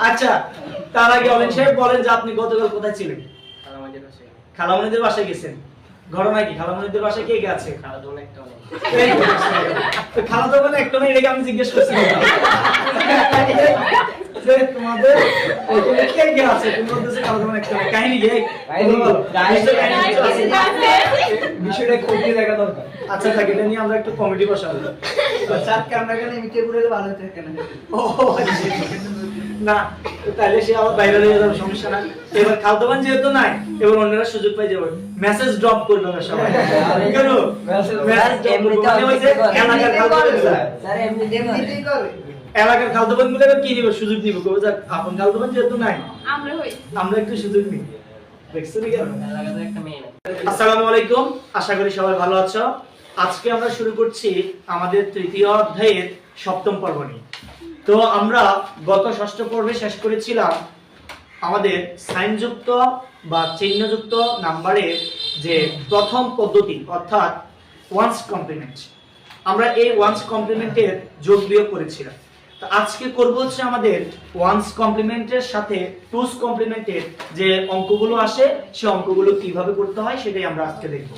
আচ্ছা তার আগে অলেন সাহেব বলেন যে আপনি গতকাল কোথায় ছিলেন? আমাদের বাসায়। খালামণিদের বাসায় গেছেন। ঘটনা কি? খালামণিদের বাসায় কে অনেক। তো, খালা তো মানে একটা এটাকে আমি জিজ্ঞেস করছি তোমাদের কে কে আছে? খালা তো একটা কাহিনী কি। বিষয়টা দেখা দরকার। আচ্ছা থাকে এটা নিয়ে আমরা একটু কমেডি বসাবো। চার কামড়া মিটে পুরে ভালো থাকে না ও। না তাহলে সে আবার বাইরে হয়ে যাবে সমস্যা না এবার খালতোবান যেহেতু নাই এবার অন্যরা সুযোগ পাই যাবে মেসেজ ড্রপ করবে না সবাই। কেন? Message- মেসেজ ড্রপ করবে। মানে এলাকার খালতোবানগুলো। কি নিবে সুযোগ নিবে কবে যাক আপন খালতোবান যেহেতু নাই আমরা একটু সুযোগ নিই। আসসালামু আলাইকুম আশা করি সবাই ভালো আছো। আজকে আমরা শুরু করছি আমাদের তৃতীয় অধ্যায়ের সপ্তম পর্ব নিয়ে। তো আমরা গত ষষ্ঠ পর্বে শেষ করেছিলাম আমাদের সাইনযুক্ত বা চিহ্নযুক্ত নাম্বারের যে প্রথম পদ্ধতি, অর্থাৎ ওয়ান্স কমপ্লিমেন্ট আমরা এই ওয়ান্স কমপ্লিমেন্টের যোগ বিয়োগ করেছিলাম। তো আজকে করব হচ্ছে আমাদের ওয়ান্স কমপ্লিমেন্টের সাথে টুস কমপ্লিমেন্টের যে অঙ্কগুলো আসে, সে অঙ্কগুলো কীভাবে করতে হয় সেটাই আমরা আজকে দেখব।